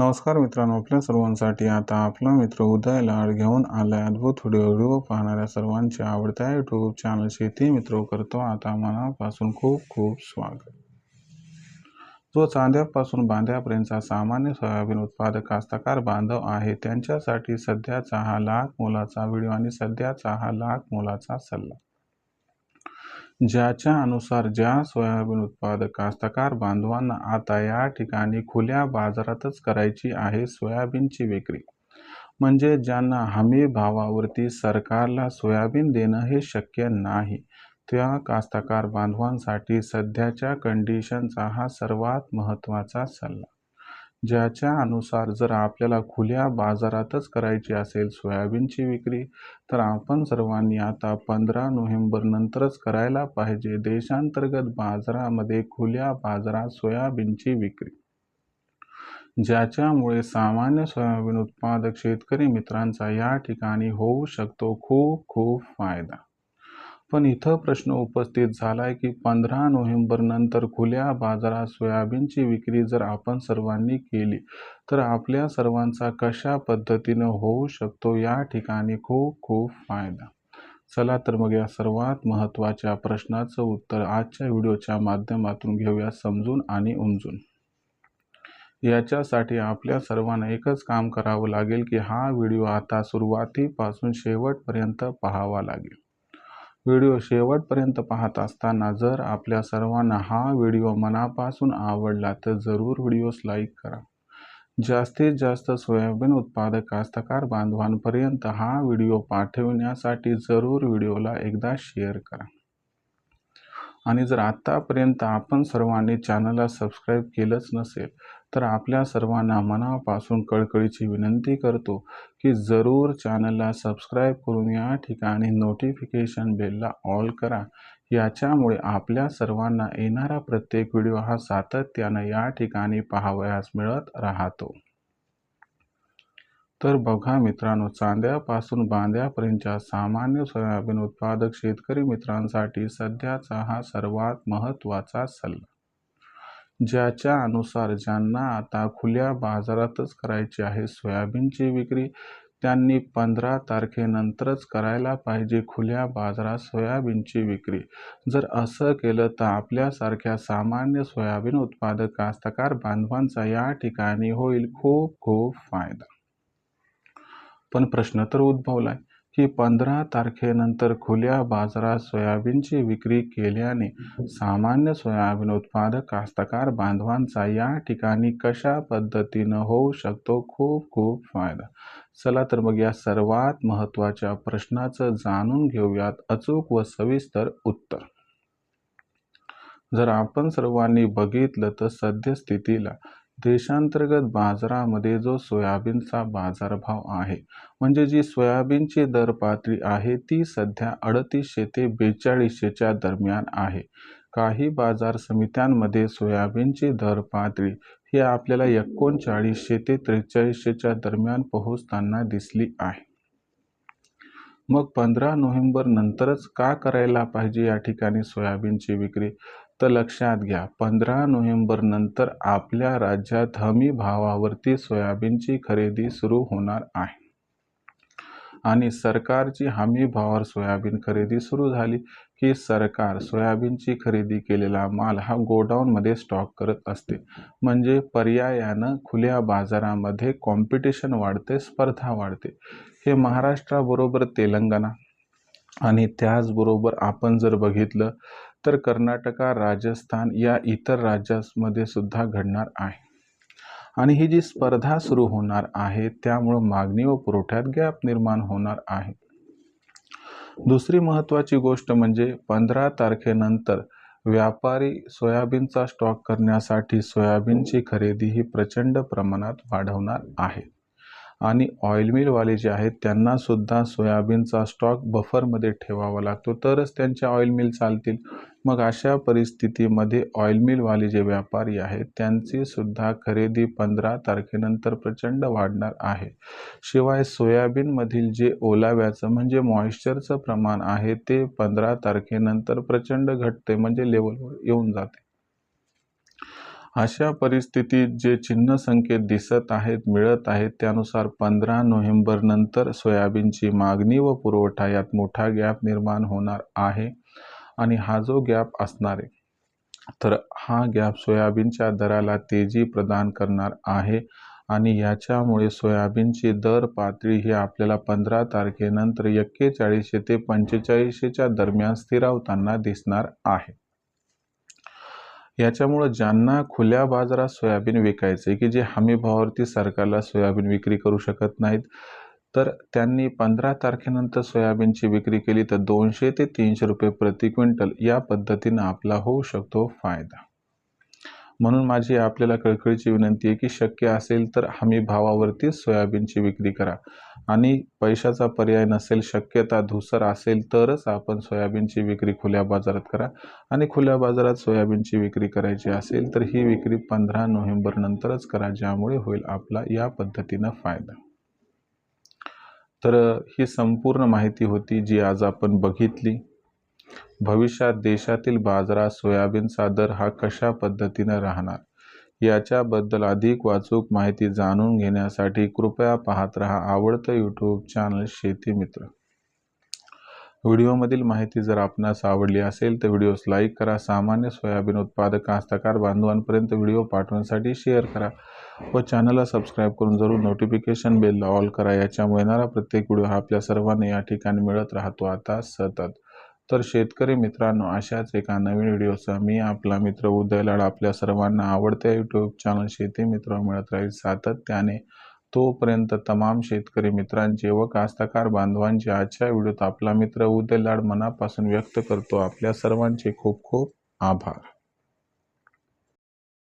नमस्कार मित्रांनो आपल्या सर्वांसाठी आता आपला मित्र उदय लाड घेऊन आलाय अद्भुत व्हिडिओ व्हिडिओ पाहणाऱ्या सर्वांच्या आवडत्या यूट्यूब चॅनल शेती मित्र करतो आता मनापासून खूप खूप स्वागत. जो चांद्यापासून बांध्यापर्यंतचा सामान्य सोयाबीन उत्पादक कास्तकार बांधव आहे त्यांच्यासाठी सध्याचा हा लाख मोलाचा व्हिडिओ आणि सध्याचा हा लाख मोलाचा सल्ला. ज्याच्या अनुसार ज्या सोयाबीन उत्पादक कास्तकार बांधवांना आता या ठिकाणी खुल्या बाजारातच करायची आहे सोयाबीनची विक्री. म्हणजे ज्यांना हमी भावावरती सरकारला सोयाबीन देणं हे शक्य नाही त्या कास्तकार बांधवांसाठी सध्याच्या कंडिशनचा हा सर्वात महत्त्वाचा सल्ला. ज्याच्या अनुसार जर आपल्याला खुल्या बाजारातच करायची असेल सोयाबीनची विक्री तर आपण सर्वांनी आता पंधरा नोव्हेंबर नंतरच करायला पाहिजे देशांतर्गत बाजारामध्ये खुल्या बाजारात सोयाबीनची विक्री. ज्याच्यामुळे सामान्य सोयाबीन उत्पादक शेतकरी मित्रांचा या ठिकाणी होऊ शकतो खूप खूप फायदा. पण इथं प्रश्न उपस्थित झाला आहे की पंधरा नोव्हेंबर नंतर खुल्या बाजारात सोयाबीनची विक्री जर आपण सर्वांनी केली तर आपल्या सर्वांचा कशा पद्धतीनं होऊ शकतो या ठिकाणी खूप खूप फायदा. चला तर मग या सर्वात महत्त्वाच्या प्रश्नाचं उत्तर आजच्या व्हिडिओच्या माध्यमातून घेऊया समजून आणि उमजून. याच्यासाठी आपल्या सर्वांना एकच काम करावं लागेल की हा व्हिडिओ आता सुरुवातीपासून शेवटपर्यंत पाहावा लागेल. व्हिडिओ शेवटपर्यंत पाहत असताना जर आपल्या सर्वांना हा व्हिडिओ मनापासून आवडला तर जरूर व्हिडिओस लाईक करा. जास्तीत जास्त सोयाबीन उत्पादक कास्तकार बांधवांपर्यंत हा व्हिडिओ पाठविण्यासाठी जरूर व्हिडिओला एकदा शेअर करा. आणि जर आत्तापर्यंत आपण सर्वांनी चॅनलला सबस्क्राईब केलंच नसेल तर आपल्या सर्वांना मनापासून कळकळीची विनंती करतो की जरूर चॅनलला सबस्क्राईब करून या ठिकाणी नोटिफिकेशन बेलला ऑल करा. याच्यामुळे आपल्या सर्वांना येणारा प्रत्येक व्हिडिओ हा सातत्यानं या ठिकाणी पाहावयास मिळत राहतो. तर बघा मित्रांनो चांद्यापासून बांद्यापर्यंतच्या सामान्य सोयाबीन उत्पादक शेतकरी मित्रांसाठी सध्याचा हा सर्वात महत्त्वाचा सल्ला. ज्याच्या अनुसार ज्यांना आता खुल्या बाजारातच करायची आहे सोयाबीनची विक्री त्यांनी पंधरा तारखेनंतरच करायला पाहिजे खुल्या बाजारात सोयाबीनची विक्री. जर असं केलं तर आपल्यासारख्या सामान्य सोयाबीन उत्पादक कास्तकार बांधवांचा या ठिकाणी होईल खूप खूप फायदा. पण प्रश्न तर उद्भवलाय की पंधरा तारखेनंतर खुल्या बाजारात सोयाबीनची विक्री केल्याने सामान्य सोयाबीन उत्पादक कास्तकार बांधवांचा या ठिकाणी कशा पद्धतीनं होऊ शकतो खूप खूप फायदा. चला तर मग या सर्वात महत्त्वाच्या प्रश्नाचं जाणून घेऊयात अचूक व सविस्तर उत्तर. जर आपण सर्वांनी बघितलं तर सद्यस्थितीला देशांतर्गत बाजारामध्ये जो सोयाबीनचा बाजारभाव आहे म्हणजे जी सोयाबीनची दर पातळी आहे ती सध्या अडतीसशे ते बेचाळीसशेच्या दरम्यान आहे. काही बाजार समित्यांमध्ये सोयाबीनची दर पातळी ही आपल्याला एकोणचाळीसशे ते त्रेचाळीसशेच्या दरम्यान पोहोचताना दिसली आहे. मग पंधरा नोव्हेंबर नंतरच का करायला पाहिजे या ठिकाणी सोयाबीनची विक्री? तर लक्षात घ्या पंधरा नोव्हेंबर नंतर आपल्या राज्यात हमी भावावरती सोयाबीनची खरेदी सुरू होणार आहे. आणि सरकारची हमी भावावर सोयाबीन खरेदी सुरू झाली की सरकार सोयाबीनची खरेदी केलेला माल हा गोडाऊनमध्ये स्टॉक करत असते. म्हणजे पर्यायानं खुल्या बाजारामध्ये कॉम्पिटिशन वाढते स्पर्धा वाढते. हे महाराष्ट्राबरोबर तेलंगणा आणि त्याचबरोबर आपण जर बघितलं तर कर्नाटका राजस्थान या इतर राज्यांमध्ये सुद्धा घडणार आहे. आणि ही जी स्पर्धा सुरू होणार आहे त्यामुळं मागणी व पुरवठ्यात गॅप निर्माण होणार आहे. दुसरी महत्त्वाची गोष्ट म्हणजे पंधरा तारखेनंतर व्यापारी सोयाबीनचा स्टॉक करण्यासाठी सोयाबीनची खरेदी ही प्रचंड प्रमाणात वाढवणार आहे आणि ऑइल मिलवाले जे आहेत त्यांनासुद्धा सोयाबीनचा स्टॉक बफरमध्ये ठेवावा लागतो. तरच त्यांच्या ऑइल मिल चालतील. मग अशा परिस्थितीमध्ये ऑइल मिलवाले जे व्यापारी आहेत त्यांचीसुद्धा खरेदी पंधरा तारखेनंतर प्रचंड वाढणार आहे. शिवाय सोयाबीनमधील जे ओलाव्याचं म्हणजे मॉइश्चरचं प्रमाण आहे ते पंधरा तारखेनंतर प्रचंड घटते म्हणजे लेवलवर येऊन जाते. अशा परिस्थितीत जे चिन्ह संकेत दिसत आहेत मिळत आहेत त्यानुसार पंधरा नोव्हेंबरनंतर सोयाबीनची मागणी व पुरवठा यात मोठा गॅप निर्माण होणार आहे आणि हा जो गॅप असणार आहे तर हा गॅप सोयाबीनच्या दराला तेजी प्रदान करणार आहे आणि याच्यामुळे सोयाबीनची दर पातळी ही आपल्याला पंधरा तारखेनंतर एक्केचाळीसशे ते पंचेचाळीसशेच्या दरम्यान स्थिरावताना दिसणार आहे. याच्यामुळं ज्यांना खुल्या बाजारात सोयाबीन विकायचे की जे हमी भावावरती सरकारला सोयाबीन विक्री करू शकत नाहीत तर त्यांनी पंधरा तारखेनंतर सोयाबीनची विक्री केली तर दोनशे ते तीनशे रुपये प्रति क्विंटल या पद्धतीनं आपला होऊ शकतो फायदा. म्हणून माझी आपल्याला कळकळीची विनंती आहे की शक्य असेल तर हमी भावावरती सोयाबीनची विक्री करा. आणि पैशाचा पर्याय नसेल शक्यता धुसर असेल तरच आपण सोयाबीनची विक्री खुल्या बाजारात करा. आणि खुल्या बाजारात सोयाबीनची विक्री करायची असेल तर ही विक्री पंधरा नोव्हेंबर नंतरच करा ज्यामुळे होईल आपला या पद्धतीनं फायदा. तर ही संपूर्ण माहिती होती जी आज आपण बघितली. भविष्यात देशातील बाजारात सोयाबीनचा दर हा कशा पद्धतीनं राहणार? याच्याबद्दल अधिक वाचूक माहिती जाणून घेण्यासाठी कृपया पाहत रहा आवडतं यूट्यूब चॅनल शेती मित्र. व्हिडिओमधील माहिती जर आपणास आवडली असेल तर व्हिडिओस लाईक करा सामान्य सोयाबीन उत्पादक कास्तकार बांधवांपर्यंत व्हिडिओ पाठवण्यासाठी शेअर करा व चॅनलला सबस्क्राईब करून जरूर नोटिफिकेशन बेलला ऑल करा. याच्यामुळे येणारा प्रत्येक व्हिडिओ हा आपल्या सर्वांना या ठिकाणी मिळत राहतो. आता सतत तर शेतकरी मित्रांनो अशाच एका नवीन व्हिडिओचा मी आपला मित्र उदय लाड आपल्या सर्वांना आवडत्या यूट्यूब चॅनल शेती मित्र मिळत राहील सातत्याने. तोपर्यंत तमाम शेतकरी मित्रांचे व कास्तकार बांधवांचे आजच्या व्हिडिओत आपला मित्र उदय लाड मनापासून व्यक्त करतो. आपल्या सर्वांचे खूप खूप आभार.